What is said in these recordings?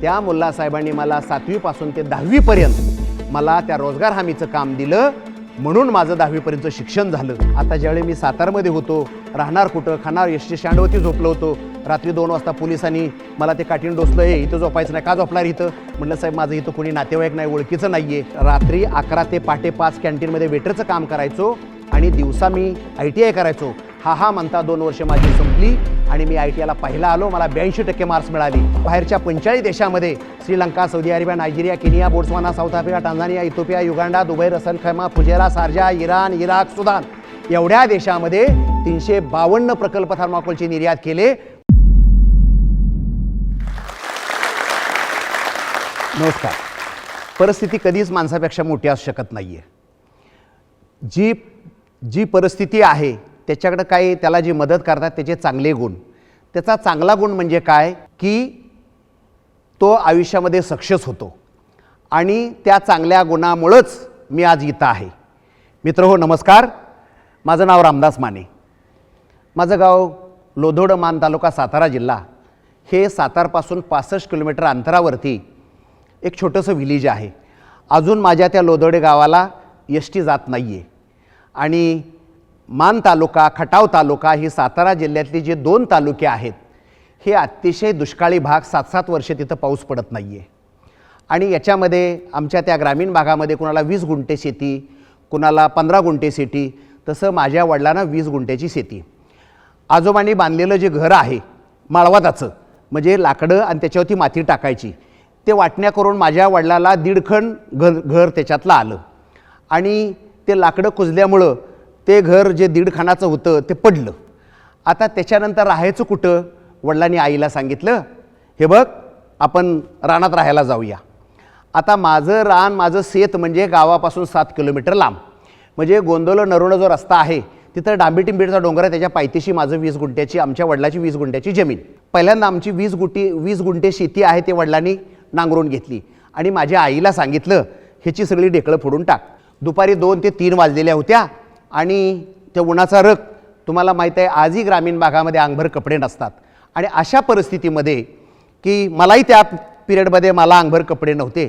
त्या मुल्ला साहेबांनी मला सातवीपासून ते दहावीपर्यंत मला त्या रोजगार हमीचं काम दिलं. म्हणून माझं दहावीपर्यंत शिक्षण झालं. आता ज्यावेळी मी सातारमध्ये होतो राहणार कुठं खाणार एस टी स्टँडवरती झोपलो होतो. रात्री दोन वाजता पोलिसांनी मला ते काठीण डोसलं हे इथं झोपायचं नाही का झोपणार इथं? म्हटलं साहेब माझं इथं कोणी नातेवाईक नाही ओळखीचं नाही आहे रात्री अकरा ते पाटे पाच कॅन्टीनमध्ये वेटरचं काम करायचो आणि दिवसा मी आय टी आय करायचो. हा हा म्हणता दोन वर्ष माझी संपली आणि मी आय टी आयला पहिला आलो. मला ब्याऐंशी टक्के मार्क्स मिळाली. बाहेरच्या पंचेचाळीस देशामध्ये Sri Lanka Saudi Arabia Nigeria Kenya Botswana South Africa Tanzania Ethiopia Uganda Dubai Ras al Khaimah Fujairah Sharjah Iran Iraq Sudan एवढ्या देशामध्ये तीनशे बावन्न प्रकल्प थर्माकोलची निर्यात केले. नमस्कार. परिस्थिती कधीच माणसापेक्षा मोठी असू शकत नाही आहे जी जी परिस्थिती आहे त्याच्याकडं काही त्याला जी मदत करतात त्याचे चांगले गुण. त्याचा चांगला गुण म्हणजे काय? की तो आयुष्यामध्ये सक्सेस होतो. आणि त्या चांगल्या गुणामुळंच मी आज इथं आहे. मित्र हो नमस्कार. माझं नाव रामदास माने. माझं गाव लोधोड मान तालुका सातारा जिल्हा. हे सातारपासून पासष्ट किलोमीटर अंतरावरती एक छोटंसं विलेज आहे. अजून माझ्या त्या लोधोडे गावाला एस टी जात नाही आहे आणि मान तालुका खटाव तालुका ही सातारा जिल्ह्यातले जे दोन तालुके आहेत हे अतिशय दुष्काळी भाग सात सात वर्ष तिथं पाऊस पडत नाही आहे आणि याच्यामध्ये आमच्या त्या ग्रामीण भागामध्ये कुणाला वीस गुंठे शेती कुणाला पंधरा गुंठे शेती तसं माझ्या वडिलांना वीस गुंठ्याची शेती. आजोबांनी बांधलेलं जे घर आहे माळवादाचं म्हणजे लाकडं आणि त्याच्यावरती माती टाकायची ते वाटण्या करून माझ्या वडिलाला दीडखण घर घर त्याच्यातलं आलं. आणि ते लाकडं कुजल्यामुळं ते घर जे दीड खानाचं होतं ते पडलं. आता त्याच्यानंतर राहायचं कुठं? वडिलांनी आईला सांगितलं हे बघ आपण रानात राहायला जाऊया. आता माझं रान माझं शेत म्हणजे गावापासून सात किलोमीटर लांब. म्हणजे गोंदवलं नरोडा जो रस्ता आहे तिथं डांबीटिंबीडचा डोंगर आहे त्याच्या पायथ्याशी माझं वीस गुंठ्याची आमच्या वडिलाची वीस गुंठ्याची जमीन. पहिल्यांदा आमची वीस गुटी वीस गुंठे शेती आहे ते वडिलांनी नांगरून घेतली. आणि माझ्या आईला सांगितलं ह्याची सगळी ढेकळं फोडून टाक. दुपारी दोन ते तीन वाजलेल्या होत्या आणि त्या उन्हाचा रग तुम्हाला माहीत आहे आजही ग्रामीण भागामध्ये अंगभर कपडे नसतात. आणि अशा परिस्थितीमध्ये की मलाही त्या पिरियडमध्ये मला अंगभर कपडे नव्हते.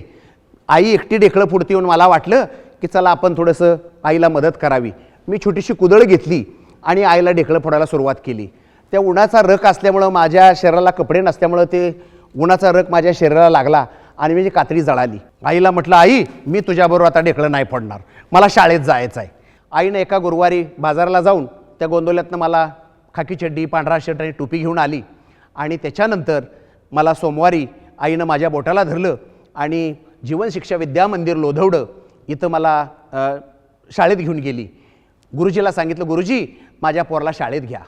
आई एकटी ढेकळं पुढती येऊन मला वाटलं की चला आपण थोडंसं आईला मदत करावी. मी छोटीशी कुदळ घेतली आणि आईला ढेकळं फोडायला सुरुवात केली. त्या उन्हाचा रक असल्यामुळं माझ्या शरीराला कपडे नसल्यामुळं ते उन्हाचा रक माझ्या शरीराला लागला आणि माझी कात्री जळाली. आईला म्हटलं आई मी तुझ्याबरोबर आता ढेकळं नाही फोडणार. मला शाळेत जायचं आहे आईनं एका गुरुवारी बाजाराला जाऊन त्या गोंदवल्यातनं मला खाकी चड्डी पांढरा शर्ट आणि टोपी घेऊन आली. आणि त्याच्यानंतर मला सोमवारी आईनं माझ्या बोटाला धरलं आणि जीवन शिक्षा विद्या मंदिर लोधवडं इथं मला शाळेत घेऊन गेली. गुरुजीला सांगितलं गुरुजी माझ्या पोराला शाळेत घ्या.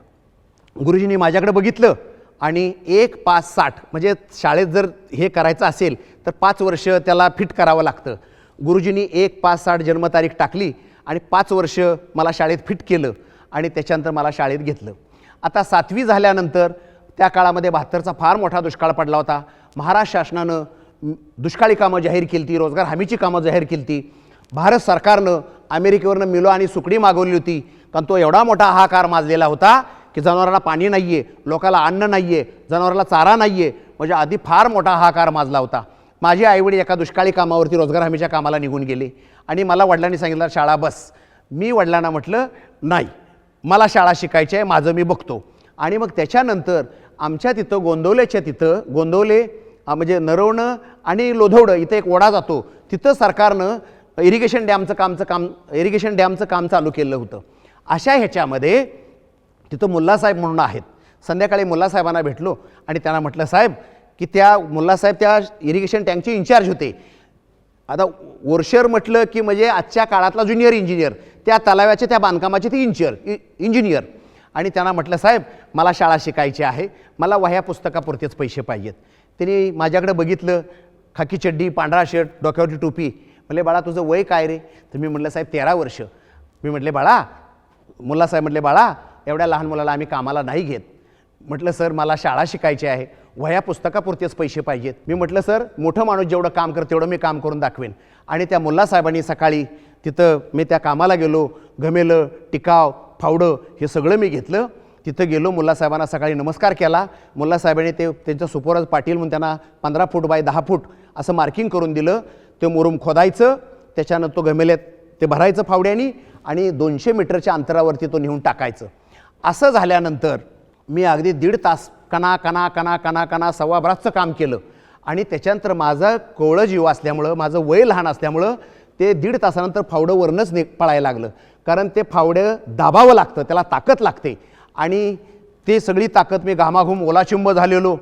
गुरुजींनी माझ्याकडे बघितलं आणि एक पाच साठ म्हणजे शाळेत जर हे करायचं असेल तर पाच वर्ष त्याला फिट करावं लागतं. गुरुजींनी एक पाच साठ जन्मतारीख टाकली आणि पाच वर्ष मला शाळेत फिट केलं आणि त्याच्यानंतर मला शाळेत घेतलं. आता सातवी झाल्यानंतर त्या काळामध्ये बहात्तरचा फार मोठा दुष्काळ पडला होता. महाराष्ट्र शासनानं दुष्काळी कामं जाहीर केली ती रोजगार हमीची कामं जाहीर केली ती भारत सरकारनं अमेरिकेवरनं मिलो आणि सुकडी मागवली होती. कारण तो एवढा मोठा हाहाकार माजलेला होता की जनावराला पाणी नाही आहे लोकाला अन्न नाही आहे जनावराला चारा नाही आहे म्हणजे आधी फार मोठा हाहाकार माजला होता. माझे आईवडील एका दुष्काळी कामावरती रोजगार हमीच्या कामाला निघून गेले. आणि मला वडिलांनी सांगितलं शाळा बस. मी वडिलांना म्हटलं नाही मला शाळा शिकायची आहे माझं मी बघतो. आणि मग त्याच्यानंतर आमच्या तिथं गोंदवल्याच्या तिथं गोंदवले म्हणजे नरवणं आणि लोधवडं इथं एक ओढा जातो. तिथं सरकारनं इरिगेशन डॅमचं कामचं काम इरिगेशन डॅमचं काम चालू केलं होतं. अशा ह्याच्यामध्ये तिथं मुल्लासाहेब म्हणून आहेत. संध्याकाळी मुल्लासाहेबांना भेटलो आणि त्यांना म्हटलं साहेब की त्या मुल्लासाहेब त्या इरिगेशन टँकचे इन्चार्ज होते. आता वर्षर म्हटलं की म्हणजे आजच्या काळातला ज्युनियर इंजिनियर त्या तलाव्याचे त्या बांधकामाचे ते इंजिनियर इंजिनियर. आणि त्यांना म्हटलं साहेब मला शाळा शिकायची आहे मला वह्या पुस्तकापुरतेच पैसे पाहिजेत. त्यांनी माझ्याकडे बघितलं खाकी चड्डी पांढरा शर्ट डोक्यावरची टोपी. म्हणले बाळा तुझं वय काय रे? तर मी म्हटलं साहेब तेरा वर्ष. मी म्हटले बाळा मुलासाहेब म्हटले बाळा एवढ्या लहान मुलाला आम्ही कामाला नाही घेत. म्हटलं सर मला शाळा शिकायची आहे. वह्या पुस्तकापुरतेच पैसे पाहिजेत. मी म्हटलं सर मोठं माणूस जेवढं काम करतं तेवढं मी काम करून दाखवेन. आणि त्या मुल्लासाहेबांनी सकाळी तिथं मी त्या कामाला गेलो. घमेलं टिकाव फावडं हे सगळं मी घेतलं. तिथं गेलो मुल्लासाहेबांना सकाळी नमस्कार केला. मुल्लासाहेबांनी ते त्यांचं सुपरज पाटील म्हणून त्यांना पंधरा फूट बाय दहा फूट असं मार्किंग करून दिलं. ते मुरुम खोदायचं. त्याच्यानं तो घमेल्यात ते भरायचं फावड्यानी आणि दोनशे मीटरच्या अंतरावरती तो नेऊन टाकायचं. असं झाल्यानंतर मी अगदी दीड तास कणा कणा कणा कणा कणा सव्वा बराचचं काम केलं. आणि त्याच्यानंतर माझं कोवळं जीव असल्यामुळं माझं वय लहान असल्यामुळं ते दीड तासानंतर फावडं वरणच नि पळायला लागलं. कारण ते फावडं दाबावं लागतं त्याला ताकद लागते. आणि ते सगळी ताकद मी घामाघूम ओलाचिंब झालेलो.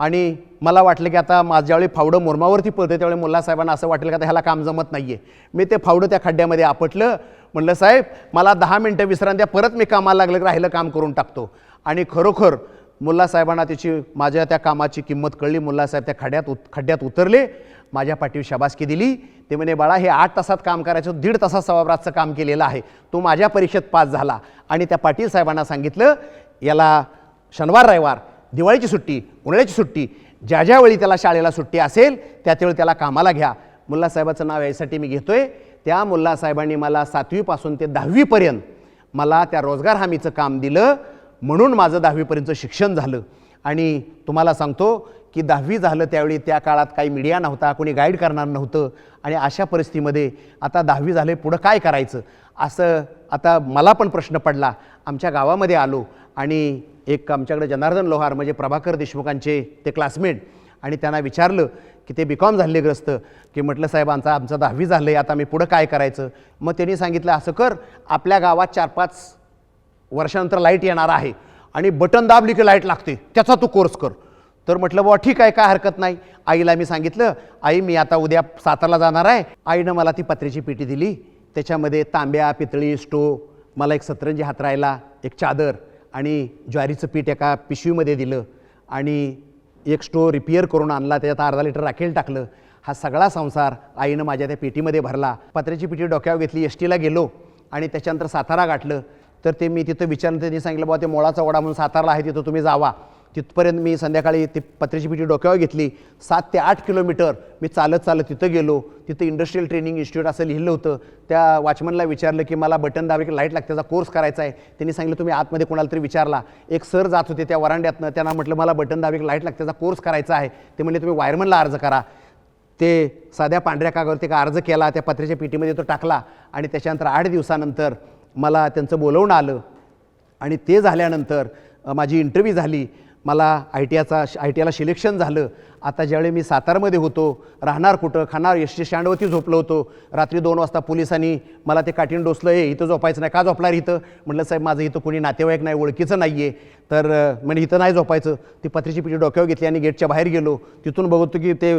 आणि मला वाटलं की आता माझ्या फावडं मुरमावरती पळते त्यावेळी मुल्ला साहेबांना असं वाटलं की आता ह्याला काम जमत नाही आहे मी ते फावडं त्या खड्ड्यामध्ये आपटलं. म्हणलं साहेब मला दहा मिनटं विसरांद्या परत मी कामाला लागलं राहिलं काम करून टाकतो. आणि खरोखर मुल्लासाहेबांना त्याची माझ्या त्या कामाची किंमत कळली मुल्लासाहेब त्या खड्ड्यात उत खड्ड्यात उतरले माझ्या पाठीवर शाबासकी दिली. ते म्हणे बाळा हे आठ तासात काम करायचं दीड तासात सवाबरातचं काम केलेलं आहे. तो माझ्या परीक्षेत पास झाला. आणि त्या पाटील साहेबांना सांगितलं याला शनिवार रविवार दिवाळीची सुट्टी उन्हाळ्याची सुट्टी ज्या ज्यावेळी त्याला शाळेला सुट्टी असेल त्या त्यावेळी त्याला कामाला घ्या. मुल्लासाहेबाचं नाव यासाठी मी घेतोय. त्या मुल्लासाहेबांनी मला सातवीपासून ते दहावीपर्यंत मला त्या रोजगार हमीचं काम दिलं. म्हणून माझं दहावीपर्यंतचं शिक्षण झालं. आणि तुम्हाला सांगतो की दहावी झालं त्यावेळी त्या काळात काही मीडिया नव्हता कोणी गाईड करणार नव्हतं. आणि अशा परिस्थितीमध्ये आता दहावी झाले पुढं काय करायचं? असं आता मला पण प्रश्न पडला. आमच्या गावामध्ये आलो आणि एक आमच्याकडे जनार्दन लोहार म्हणजे प्रभाकर देशमुखांचे ते क्लासमेट आणि त्यांना विचारलं की ते बी कॉम झाले ग्रस्त की म्हटलं साहेब आमचा आमचं दहावी झालं आहे आता मी पुढं काय करायचं? मग त्यांनी सांगितलं असं कर आपल्या गावात चार पाच वर्षानंतर लाइट येणार आहे आणि बटन दाबली की लाइट लागते त्याचा तू कोर्स कर. तर म्हटलं बुवा ठीक आहे काय हरकत नाही. आईला मी सांगितलं आई मी आता उद्या सातारला जाणार आहे. आईनं मला ती पत्र्याची पेटी दिली. त्याच्यामध्ये तांब्या पितळी स्टो मला एक सतरंजी हातरायला एक चादर आणि ज्वारीचं पीठ एका पिशवीमध्ये दिलं आणि एक स्टो रिपेअर करून आणला त्याच्यात अर्धा लिटर राखेल टाकलं. हा सगळा संसार आईनं माझ्या त्या पेटीमध्ये भरला. पत्र्याची पेटी डोक्यावर घेतली एस टीला गेलो आणि त्याच्यानंतर सातारा गाठलं. तर ते मी तिथं विचारलं त्यांनी सांगितलं बाबा ते मोळाचा वडा म्हणून सातारला आहे तिथं तुम्ही जावा. तिथपर्यंत मी संध्याकाळी ती पत्र्याची पिठी डोक्यावर घेतली. सात ते आठ किलोमीटर मी चालत चालत तिथं गेलो. तिथं इंडस्ट्रियल ट्रेनिंग इन्स्टिट्यूट असं लिहिलं होतं. त्या वॉचमनला विचारलं की मला बटन दाबे की लाइट लागते त्याचा कोर्स करायचा आहे. त्यांनी सांगितलं तुम्ही आतमध्ये कोणाला तरी विचारला. एक सर जात होते त्या वरांड्यातनं. त्यांना म्हटलं मला बटन दाबे की लाइट लागते त्याचा कोर्स करायचा आहे. ते म्हणले तुम्ही वायरमनला अर्ज करा. ते साध्या पांढऱ्या कागदवरती का अर्ज केला त्या पत्र्याच्या पेटीमध्ये तो टाकला आणि त्याच्यानंतर आठ दिवसानंतर मला त्यांचं बोलवणं आलं. आणि ते झाल्यानंतर माझी इंटरव्ह्यू झाली. मला आय टी आयचा आय टी आयला सिलेक्शन झालं. आता ज्यावेळी मी सातारमध्ये होतो राहणार कुठं खाणार एस टी स्टँडवरती झोपलो होतो. रात्री दोन वाजता पोलिसांनी मला ते काठीण डोसलं हे इथं झोपायचं नाही का झोपणार इथं? म्हटलं साहेब माझं इथं कोणी नातेवाईक नाही ओळखीचं नाही आहे तर म्हणजे इथं नाही झोपायचं. ती पत्रीची पिठी डोक्यावर घेतली आणि गेटच्या बाहेर गेलो. तिथून बघतो की ते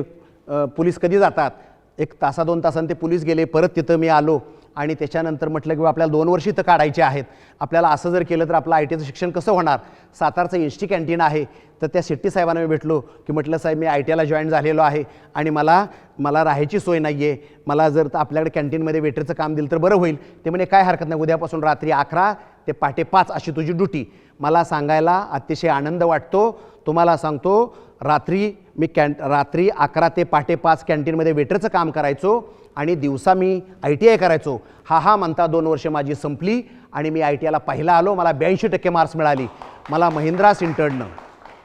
पोलीस कधी जातात? एक तासा दोन तासांनी ते पोलीस गेले. परत तिथं मी आलो. आणि त्याच्यानंतर म्हटलं की आपल्याला दोन वर्ष इथं काढायचे आहेत. आपल्याला असं जर केलं तर आपलं आय टीचं शिक्षण कसं होणार? सातारचं इन्स्टी कॅन्टीन आहे तर त्या शेट्टी साहेबांना मी भेटलो की म्हटलं साहेब मी आय टी आयला जॉईन झालेलो आहे आणि मला मला राहायची सोय नाही आहे मला जर आपल्याकडे कॅन्टीनमध्ये वेटरचं काम दिलं तर बरं होईल. ते म्हणे काय हरकत नाही उद्यापासून रात्री अकरा ते पाटे पाच अशी तुझी ड्युटी. मला सांगायला अतिशय आनंद वाटतो. तुम्हाला सांगतो रात्री मी कॅन रात्री अकरा ते पाटे पाच कॅन्टीनमध्ये वेटरचं काम करायचो आणि दिवसा मी आय टी आय करायचो. हा हा म्हणता दोन वर्ष माझी संपली आणि मी आय टी आयला पहिला आलो. मला ब्याऐंशी टक्के मार्क्स मिळाली. मला महिंद्रा सिंटर्डनं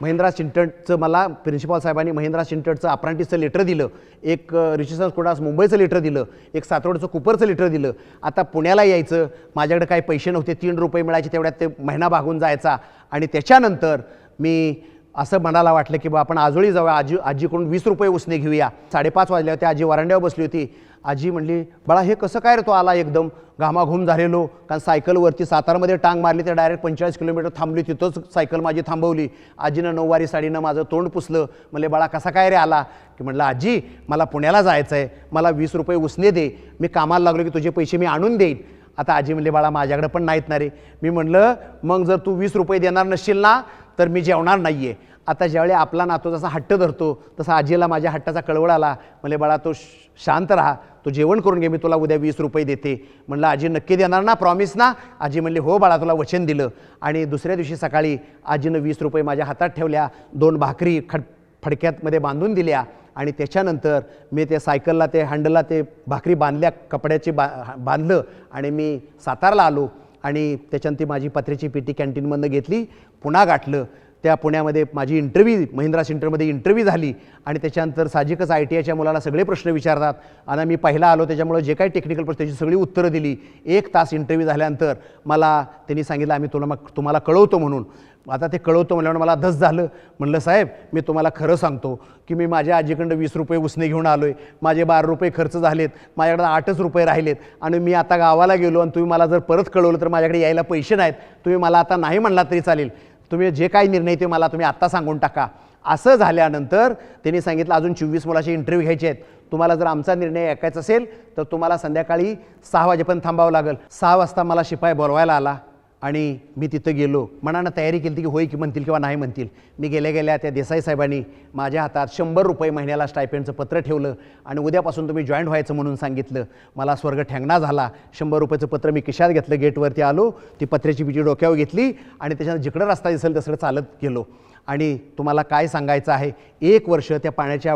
महिंद्रा सिंटर्डचं मला प्रिन्सिपॉल साहेबांनी महिंद्रा सिंटर्डचं अप्रांटिसचं लेटर दिलं. एक रिसेशन कोडास मुंबईचं लेटर दिलं. एक सातवडचं कुपरचं लेटर दिलं. आता पुण्याला यायचं. माझ्याकडे काही पैसे नव्हते. तीन रुपये मिळायचे तेवढ्यात ते महिना भागून जायचा. आणि त्याच्यानंतर मी असं मनाला वाटलं की बा आपण आजोळी जाऊया आजी आजीकडून वीस रुपये उसने घेऊया. साडेपाच वाजले होते आजी वरांड्यावर बसली होती. आजी म्हणली बाळा हे कसं काय रे तो आला एकदम? घामाघूम झालेलो. कारण सायकलवरती सातारमध्ये टांग मारली तर डायरेक्ट पंचेचाळीस किलोमीटर थांबली तिथंच सायकल माझी थांबवली. आजीनं नऊवारी साडीनं माझं तोंड पुसलं. म्हणले बाळा कसा काय रे आला? की म्हटलं आजी मला पुण्याला जायचं आहे मला वीस रुपये उसने दे. मी कामाला लागलो की तुझे पैसे मी आणून देईन. आता आजी म्हणले बाळा माझ्याकडे पण नाहीत ना रे. मी म्हणलं मग जर तू वीस रुपये देणार नसशील ना तर मी जेवणार नाही आहे आता ज्यावेळी आपला नातो जसा हट्ट धरतो तसा आजीला माझ्या हट्टाचा कळवळ आला. म्हणजे बाळा तो श- शांत राहा. तू जेवण करून घे मी तुला उद्या वीस रुपये देते. म्हणलं आजी नक्की देणार ना प्रॉमिस ना? आजी म्हणली हो बाळा तुला वचन दिलं. आणि दुसऱ्या दिवशी सकाळी आजीनं वीस रुपये माझ्या हातात ठेवल्या. दोन भाकरी खड फडक्यातमध्ये बांधून दिल्या. आणि त्याच्यानंतर मी त्या सायकलला ते हँडलला ते भाकरी बांधल्या कपड्याची बा बांधलं. आणि मी सातारला आलो. आणि त्याच्यानंतर ती माझी पत्र्याची पेटी कॅन्टीनमधनं घेतली पुन्हा गाठलं. त्या पुण्यामध्ये माझी इंटरव्ह्यू महिंद्रा सेंटरमध्ये इंटरव्ह्यू झाली आणि त्याच्यानंतर साहजिकच आय टी आयच्या मुलाला सगळे प्रश्न विचारतात. आणि मी पहिला आलो त्याच्यामुळे जे काही टेक्निकल प्रश्न त्याची सगळी उत्तरं दिली. एक तास इंटरव्ह्यू झाल्यानंतर मला त्यांनी सांगितलं आम्ही तुला मग तुम्हाला कळवतो म्हणून. आता ते कळवतो म्हणल्यावर मला धस झालं. म्हणलं साहेब मी तुम्हाला खरं सांगतो की मी माझ्या आजीकडं वीस रुपये उसने घेऊन आलो आहे माझे बारा रुपये खर्च झालेत. माझ्याकडं आठच रुपये राहिलेत. आणि मी आता गावाला गेलो आणि तुम्ही मला जर परत कळवलं तर माझ्याकडे यायला पैसे नाहीत. तुम्ही मला आता नाही म्हणला तरी चालेल. तुम्ही जे काही निर्णय ते मला तुम्ही आत्ता सांगून टाका. असं झाल्यानंतर त्यांनी सांगितलं अजून चोवीस मुलाचे इंटरव्ह्यू घ्यायचे आहेत. तुम्हाला जर आमचा निर्णय ऐकायचा असेल तर तुम्हाला संध्याकाळी सहा वाजेपर्यंत थांबावं लागेल. सहा वाजता मला शिपाई बोलवायला आला. आणि मी तिथं गेलो. मनानं तयारी केली की होय की म्हणतील किंवा नाही म्हणतील. मी गेल्या गेल्या त्या देसाई साहेबांनी माझ्या हातात शंभर रुपये महिन्याला स्टायपेंडचं पत्र ठेवलं आणि उद्यापासून तुम्ही जॉईंट व्हायचं म्हणून सांगितलं. मला स्वर्ग ठेंगणा झाला. शंभर रुपयाचं पत्र मी किशात घेतलं. गेटवरती आलो. ती पत्र्याची बिजी डोक्यावर घेतली आणि त्याच्यानं जिकडं रस्ता दिसेल तसं चालत गेलो. आणि तुम्हाला काय सांगायचं आहे? एक वर्ष त्या पाण्याच्या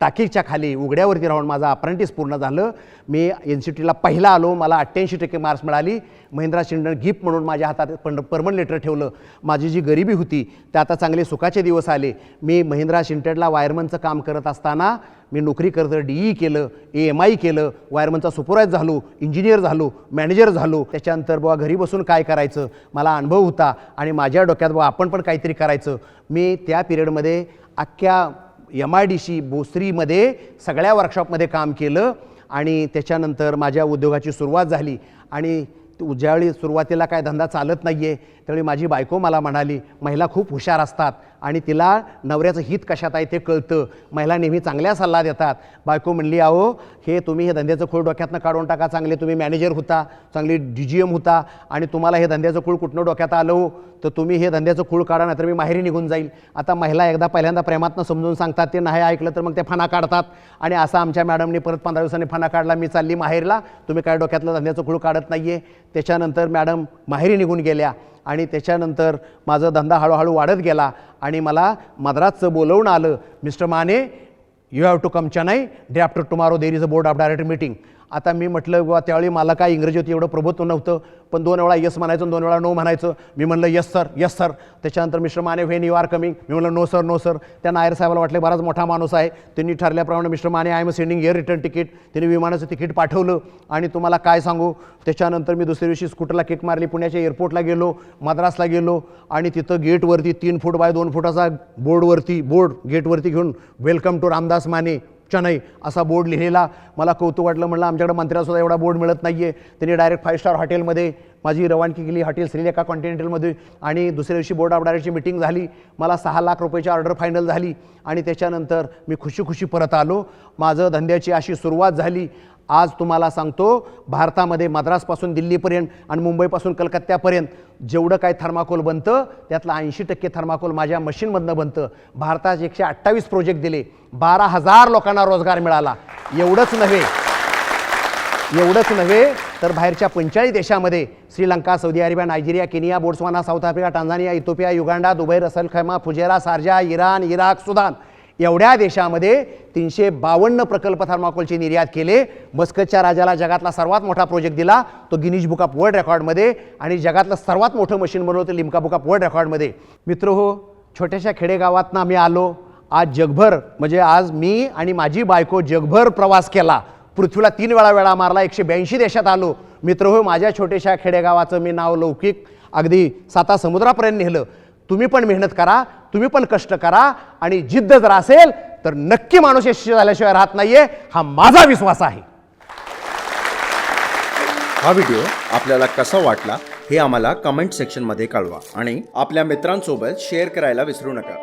टाकीच्या खाली उघड्यावरती राहून माझं अप्रेंटिस पूर्ण झालं. मी एन सी टीला पहिला आलो मला अठ्ठ्याऐंशी टक्के मार्क्स मिळाली. महिंद्रा शिंदे गिफ्ट म्हणून माझ्या हातात पण परमनंट लेटर ठेवलं. माझी जी गरिबी होती ते आता चांगले सुखाचे दिवस आले. मी महिंद्रा शिंटेडला वायरमनचं काम करत असताना मी नोकरी करत डी ई केलं ए एम आय केलं वायरमनचा सुपरवायझर झालो इंजिनियर झालो मॅनेजर झालो. त्याच्यानंतर बुवा घरी बसून काय करायचं? मला अनुभव होता आणि माझ्या डोक्यात बुवा आपण पण काहीतरी करायचं. मी त्या पिरियडमध्ये अख्ख्या एम आय डी सी भोसरीमध्ये सगळ्या वर्कशॉपमध्ये काम केलं आणि त्याच्यानंतर माझ्या उद्योगाची सुरुवात झाली. आणि ती- ज्यावेळी सुरुवातीला काय धंदा चालत नाही आहे त्यावेळी माझी बायको मला म्हणाली महिला खूप हुशार असतात आणि तिला नवऱ्याचं हित कशात आहे ते कळतं. महिला नेहमी चांगल्या सल्ला देतात. बायको म्हणली अहो हे तुम्ही हे धंद्याचं खूळ डोक्यातनं काढून टाका. चांगले तुम्ही मॅनेजर होता चांगली डी जी एम होता आणि तुम्हाला हे धंद्याचं खूळ कुठनं डोक्यात आलं हो, तर तुम्ही हे धंद्याचं खूळ काढा नाही तर मी माहेरी निघून जाईल. आता महिला एकदा पहिल्यांदा प्रेमातनं समजून सांगतात ते नाही ऐकलं तर मग ते फणा काढतात. आणि असं आमच्या मॅडमने परत पंधरा दिवसांनी फणा काढला मी चालली माहेरला. तुम्ही काय डोक्यातलं धंद्याचं खूळ काढत नाही आहे त्याच्यानंतर मॅडम माहेरी निघून गेल्या आणि त्याच्यानंतर माझा धंदा हळूहळू वाढत गेला. आणि मला मद्रासचं बोलवून आलं. Mister Mane you have to come Chennai day after tomorrow there is a board of director meeting आता मी म्हटलं बुवा त्यावेळी मला काय इंग्रजी होती एवढं प्रभुत्व नव्हतं. पण दोन वेळा यस म्हणायचं दोन वेळा नो म्हणायचं. मी म्हणलं यस सर यस सर त्याच्यानंतर mister Mane when you are coming मी म्हणलं नो सर नो सर त्या नायर साहेबाला वाटले बराच मोठा माणूस आहे. त्यांनी ठरल्याप्रमाणे mister Mane I am sending air return ticket त्यांनी विमानाचं तिकीट पाठवलं आणि तुम्हाला काय सांगू? त्याच्यानंतर मी दुसऱ्या दिवशी स्कूटरला किक मारली. पुण्याच्या एअरपोर्टला गेलो मद्रासला गेलो आणि तिथं गेटवरती तीन फूट बाय दोन फुटाचा बोर्डवरती बोर्ड गेटवरती घेऊन वेलकम टू रामदास माने चेन्नई असा बोर्ड लिहिलेला. मला कौतुक वाटलं म्हणलं आमच्याकडे मंत्र्यासुद्धा एवढा बोर्ड मिळत नाही आहे त्यांनी डायरेक्ट फाईव्ह स्टार हॉटेलमध्ये माझी रवानगी केली. हॉटेल श्रीलेखा कॉन्टिनेंटलमध्ये आणि दुसऱ्या दिवशी बोर्ड ऑफ डायरेक्टची मिटिंग झाली. मला सहा लाख रुपयाची ऑर्डर फायनल झाली. आणि त्याच्यानंतर मी खुशी खुशी परत आलो. माझं धंद्याची अशी सुरुवात झाली. आज तुम्हाला सांगतो भारतामध्ये मद्रासपासून दिल्लीपर्यंत आणि मुंबईपासून कलकत्त्यापर्यंत जेवढं काय थर्माकोल बनतं त्यातलं ऐंशी टक्के थर्माकोल माझ्या मशीनमधनं बनतं. भारतात एकशे अठ्ठावीस प्रोजेक्ट दिले. बारा हजार लोकांना रोजगार मिळाला. एवढंच नव्हे. एवढंच नव्हे तर बाहेरच्या पंचेचाळीस देशामध्ये Sri Lanka Saudi Arabia Nigeria Kenya Botswana South Africa Tanzania Ethiopia Uganda Dubai Ras al Khaimah Fujairah Sharjah Iran Iraq Sudan. एवढ्या देशामध्ये तीनशे बावन्न प्रकल्प थर्माकोलचे निर्यात केले. मस्कतच्या राजाला जगातला सर्वात मोठा प्रोजेक्ट दिला. तो गिनीज बुक ऑफ वर्ल्ड रेकॉर्डमध्ये आणि जगातलं सर्वात मोठं मशीन बनवलं ते लिमका बुक ऑफ वर्ल्ड रेकॉर्डमध्ये मित्र हो छोट्याशा खेडेगावातनं आम्ही आलो. आज जगभर म्हणजे आज मी आणि माझी बायको जगभर प्रवास केला. पृथ्वीला तीन वेळा वेळा मारला एकशे ब्याऐंशी देशात आलो. मित्र हो माझ्या छोट्याशा खेडेगावाचं मी नाव लौकिक अगदी साता समुद्रापर्यंत नेलं. तुम्ही पण मेहनत करा तुम्ही पण कष्ट करा आणि जिद्द जर असेल तर नक्की माणूस यशस्वी झाल्याशिवाय राहत नाहीये हा माझा विश्वास आहे. हा व्हिडिओ आपल्याला कसा वाटला हे आम्हाला कमेंट सेक्शनमध्ये कळवा आणि आपल्या मित्रांसोबत शेअर करायला विसरू नका.